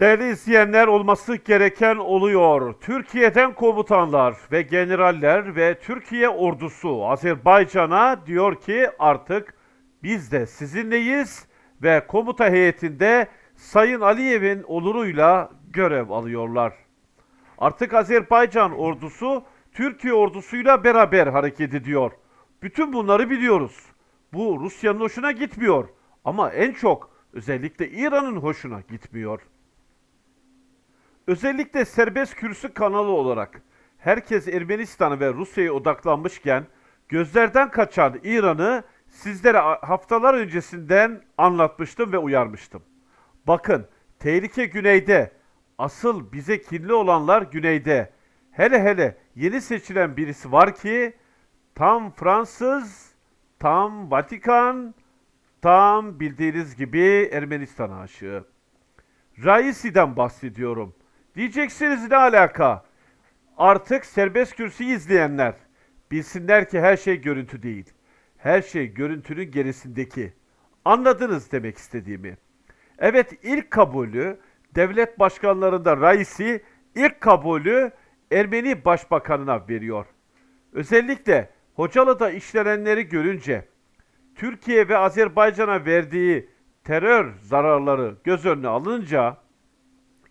Değerli izleyenler olması gereken oluyor. Türkiye'den komutanlar ve generaller ve Türkiye ordusu Azerbaycan'a diyor ki artık biz de sizinleyiz ve komuta heyetinde Sayın Aliyev'in oluruyla görev alıyorlar. Artık Azerbaycan ordusu Türkiye ordusuyla beraber hareket ediyor. Bütün bunları biliyoruz. Bu Rusya'nın hoşuna gitmiyor ama en çok özellikle İran'ın hoşuna gitmiyor. Özellikle serbest kürsü kanalı olarak herkes Ermenistan'a ve Rusya'ya odaklanmışken gözlerden kaçan İran'ı sizlere haftalar öncesinden anlatmıştım ve uyarmıştım. Bakın tehlike güneyde, asıl bize kinli olanlar güneyde. Hele hele yeni seçilen birisi var ki tam Fransız, tam Vatikan, tam bildiğiniz gibi Ermenistan aşığı. Raisi'den bahsediyorum. Diyeceksiniz ne alaka? Artık serbest kürsüyü izleyenler bilsinler ki her şey görüntü değil. Her şey görüntünün gerisindeki. Anladınız demek istediğimi. Evet ilk kabulü devlet başkanlarında Raisi ilk kabulü Ermeni başbakanına veriyor. Özellikle Hocalı'da işlenenleri görünce Türkiye ve Azerbaycan'a verdiği terör zararları göz önüne alınca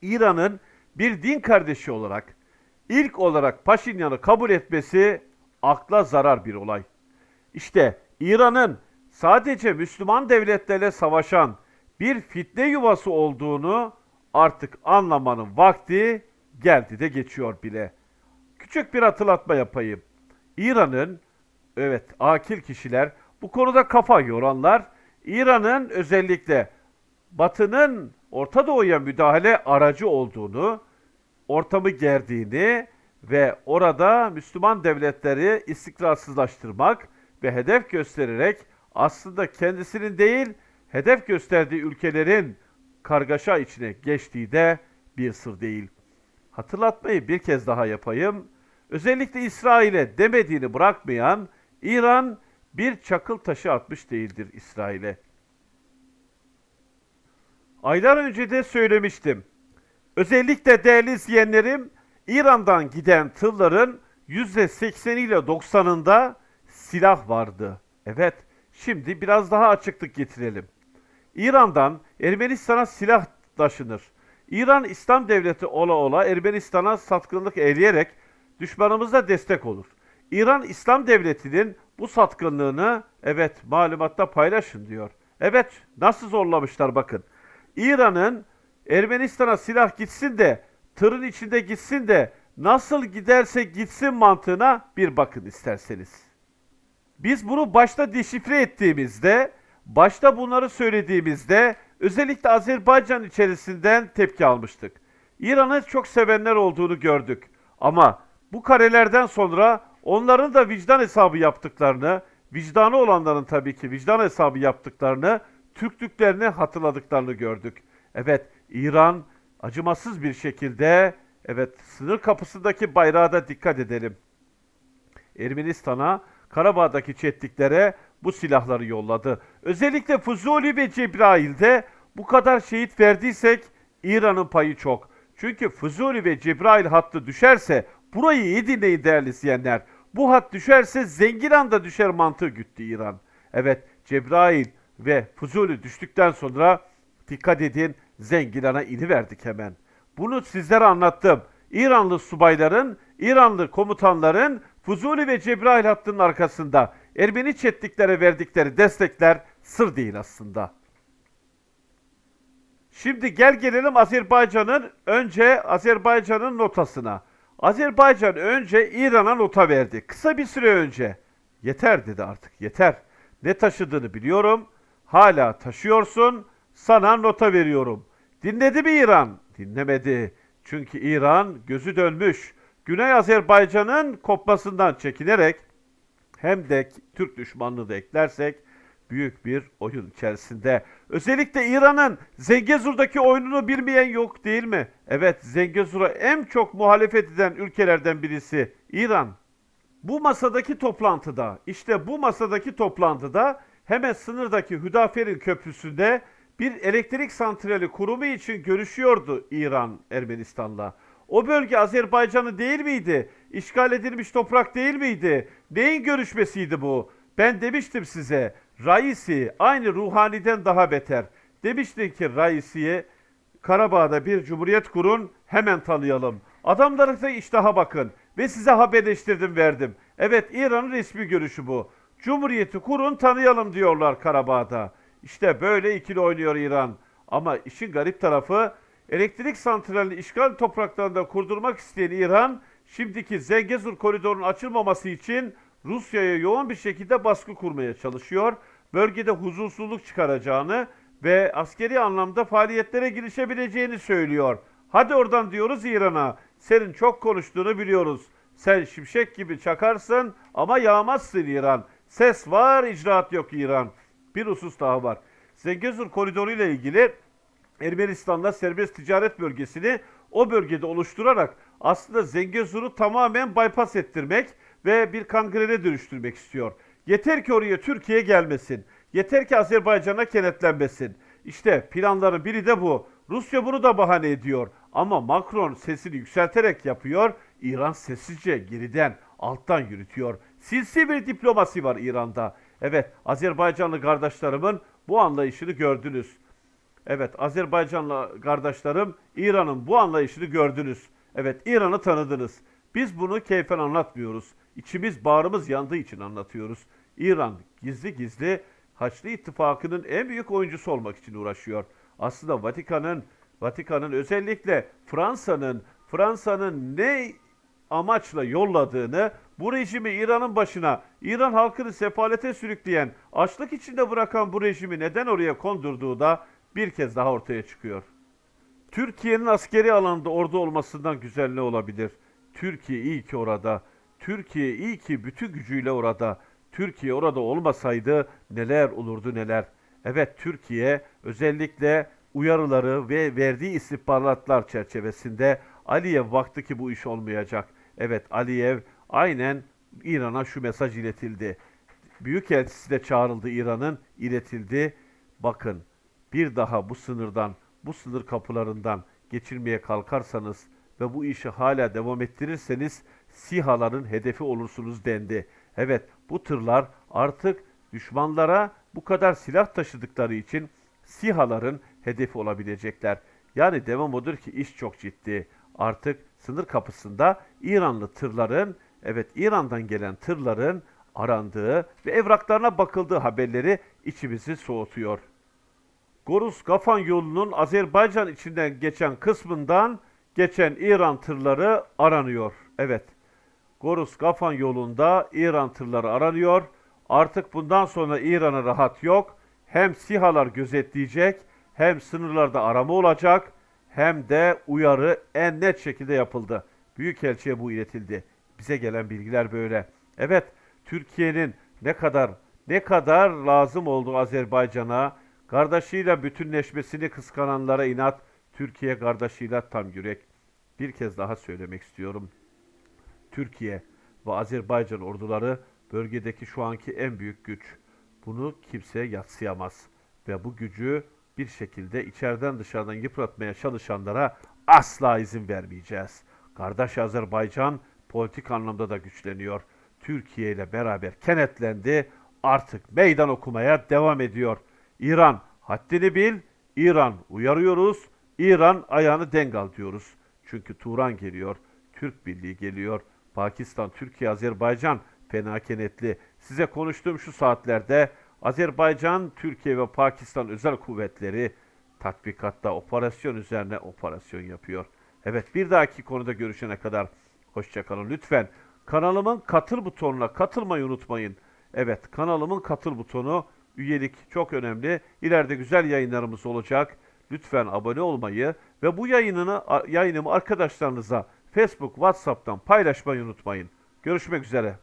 İran'ın bir din kardeşi olarak ilk olarak Paşinyan'ı kabul etmesi akla zarar bir olay. İşte İran'ın sadece Müslüman devletlerle savaşan bir fitne yuvası olduğunu artık anlamanın vakti geldi de geçiyor bile. Küçük bir hatırlatma yapayım. İran'ın evet akil kişiler bu konuda kafa yoranlar İran'ın özellikle Batı'nın Orta Doğu'ya müdahale aracı olduğunu, ortamı gerdiğini ve orada Müslüman devletleri istikrarsızlaştırmak ve hedef göstererek aslında kendisinin değil, hedef gösterdiği ülkelerin kargaşa içine geçtiği de bir sır değil. Hatırlatmayı bir kez daha yapayım. Özellikle İsrail'e demediğini bırakmayan İran bir çakıl taşı atmış değildir İsrail'e. Aylar önce de söylemiştim. Özellikle değerli izleyenlerim İran'dan giden tırların %80 ile 90'ında silah vardı. Evet, şimdi biraz daha açıklık getirelim. İran'dan Ermenistan'a silah taşınır. İran İslam Devleti ola ola Ermenistan'a satkınlık eyleyerek düşmanımıza destek olur. İran İslam Devleti'nin bu satkınlığını evet malumatta paylaşın diyor. Evet nasıl zorlamışlar bakın. İran'ın Ermenistan'a silah gitsin de tırın içinde gitsin de nasıl giderse gitsin mantığına bir bakın isterseniz. Biz bunu başta deşifre ettiğimizde, başta bunları söylediğimizde özellikle Azerbaycan içerisinden tepki almıştık. İran'ı çok sevenler olduğunu gördük. Ama bu karelerden sonra onların da vicdan hesabı yaptıklarını, vicdanı olanların tabii ki vicdan hesabı yaptıklarını, Türklüklerini hatırladıklarını gördük. Evet, İran acımasız bir şekilde evet sınır kapısındaki bayrağa da dikkat edelim. Ermenistan'a Karabağ'daki çetliklere bu silahları yolladı. Özellikle Fuzuli ve Cebrail'de bu kadar şehit verdiysek İran'ın payı çok. Çünkü Fuzuli ve Cebrail hattı düşerse burayı iyi dinleyin değerli izleyenler. Bu hat düşerse Zengiran da düşer mantığı güttü İran. Evet Cebrail ve Fuzuli düştükten sonra dikkat edin Zengiran'a iniverdik hemen. Bunu sizlere anlattım. İranlı subayların, İranlı komutanların Fuzuli ve Cebrail hattının arkasında Ermeni çetliklere verdikleri destekler sır değil aslında. Şimdi gel gelelim Azerbaycan'ın önce Azerbaycan'ın notasına. Azerbaycan önce İran'a nota verdi. Kısa bir süre önce. Yeter dedi artık yeter. Ne taşıdığını biliyorum. Hala taşıyorsun. Sana nota veriyorum. Dinledi mi İran? Dinlemedi. Çünkü İran gözü dönmüş. Güney Azerbaycan'ın kopmasından çekinerek hem de Türk düşmanlığı da eklersek büyük bir oyun içerisinde. Özellikle İran'ın Zengezur'daki oyununu bilmeyen yok değil mi? Evet Zengezur'a en çok muhalefet eden ülkelerden birisi İran. Bu masadaki toplantıda, işte bu masadaki toplantıda hemen sınırdaki Hüdafer'in köprüsünde bir elektrik santrali kurumu için görüşüyordu İran Ermenistan'la. O bölge Azerbaycan'ı değil miydi? İşgal edilmiş toprak değil miydi? Neyin görüşmesiydi bu? Ben demiştim size. Raisi aynı ruhaniden daha beter. Demiştim ki Raisi'ye Karabağ'da bir cumhuriyet kurun hemen tanıyalım. Adamlara da iştaha bakın ve size haberleştirdim verdim. Evet İran'ın resmi görüşü bu. Cumhuriyeti kurun tanıyalım diyorlar Karabağ'da. İşte böyle ikili oynuyor İran. Ama işin garip tarafı elektrik santralini işgal topraklarında kurdurmak isteyen İran şimdiki Zengezur koridorunun açılmaması için Rusya'ya yoğun bir şekilde baskı kurmaya çalışıyor. Bölgede huzursuzluk çıkaracağını ve askeri anlamda faaliyetlere girişebileceğini söylüyor. Hadi oradan diyoruz İran'a. Senin çok konuştuğunu biliyoruz. Sen şimşek gibi çakarsın ama yağmazsın İran. Ses var, icraat yok İran. Bir husus daha var. Zengezur koridoru ile ilgili Ermenistan'la serbest ticaret bölgesini o bölgede oluşturarak aslında Zengezur'u tamamen bypass ettirmek ve bir kangrene dönüştürmek istiyor. Yeter ki oraya Türkiye gelmesin. Yeter ki Azerbaycan'a kenetlenmesin. İşte planların biri de bu. Rusya bunu da bahane ediyor. Ama Macron sesini yükselterek yapıyor. İran sessizce geriden, alttan yürütüyor. Sinsi bir diplomasi var İran'da. Evet, Azerbaycanlı kardeşlerimin bu anlayışını gördünüz. Evet, Azerbaycanlı kardeşlerim İran'ın bu anlayışını gördünüz. Evet, İran'ı tanıdınız. Biz bunu keyfen anlatmıyoruz. İçimiz, bağrımız yandığı için anlatıyoruz. İran gizli gizli Haçlı İttifakı'nın en büyük oyuncusu olmak için uğraşıyor. Aslında Vatikan'ın Vatikan'ın özellikle Fransa'nın Fransa'nın ne amaçla yolladığını, bu rejimi İran'ın başına, İran halkını sefalete sürükleyen, açlık içinde bırakan bu rejimi neden oraya kondurduğu da bir kez daha ortaya çıkıyor. Türkiye'nin askeri alanda ordu olmasından güzel ne olabilir? Türkiye iyi ki orada. Türkiye iyi ki bütün gücüyle orada. Türkiye orada olmasaydı neler olurdu neler. Evet Türkiye özellikle uyarıları ve verdiği istihbaratlar çerçevesinde Aliyev baktı ki bu iş olmayacak. Evet Aliyev aynen İran'a şu mesaj iletildi. Büyükelçisi de çağrıldı İran'ın iletildi. Bakın bir daha bu sınırdan, bu sınır kapılarından geçirmeye kalkarsanız ve bu işi hala devam ettirirseniz SİHA'ların hedefi olursunuz dendi. Evet bu tırlar artık düşmanlara bu kadar silah taşıdıkları için SİHA'ların hedefi olabilecekler. Yani devam odur ki iş çok ciddi. Artık sınır kapısında İranlı tırların, evet İran'dan gelen tırların arandığı ve evraklarına bakıldığı haberleri içimizi soğutuyor. Gorus-Gafan yolunun Azerbaycan içinden geçen kısmından geçen İran tırları aranıyor. Evet, Gorus-Gafan yolunda İran tırları aranıyor. Artık bundan sonra İran'a rahat yok. Hem SİHA'lar gözetleyecek, hem sınırlarda arama olacak, hem de uyarı en net şekilde yapıldı. Büyükelçiye bu iletildi. Bize gelen bilgiler böyle. Evet, Türkiye'nin ne kadar ne kadar lazım olduğu Azerbaycan'a, kardeşiyle bütünleşmesini kıskananlara inat, Türkiye kardeşiyle tam yürek. Bir kez daha söylemek istiyorum. Türkiye ve Azerbaycan orduları bölgedeki şu anki en büyük güç. Bunu kimse yatsıyamaz ve bu gücü bir şekilde içeriden dışarıdan yıpratmaya çalışanlara asla izin vermeyeceğiz. Kardeş Azerbaycan politik anlamda da güçleniyor. Türkiye ile beraber kenetlendi. Artık meydan okumaya devam ediyor. İran haddini bil. İran uyarıyoruz. İran ayağını denk al diyoruz. Çünkü Turan geliyor. Türk Birliği geliyor. Pakistan, Türkiye, Azerbaycan fena kenetli. Size konuştuğum şu saatlerde Azerbaycan, Türkiye ve Pakistan özel kuvvetleri tatbikatta operasyon üzerine operasyon yapıyor. Evet bir dahaki konuda görüşene kadar hoşçakalın. Lütfen kanalımın katıl butonuna katılmayı unutmayın. Evet kanalımın katıl butonu üyelik çok önemli. İleride güzel yayınlarımız olacak. Lütfen abone olmayı ve bu yayınını yayınımı arkadaşlarınıza Facebook, WhatsApp'tan paylaşmayı unutmayın. Görüşmek üzere.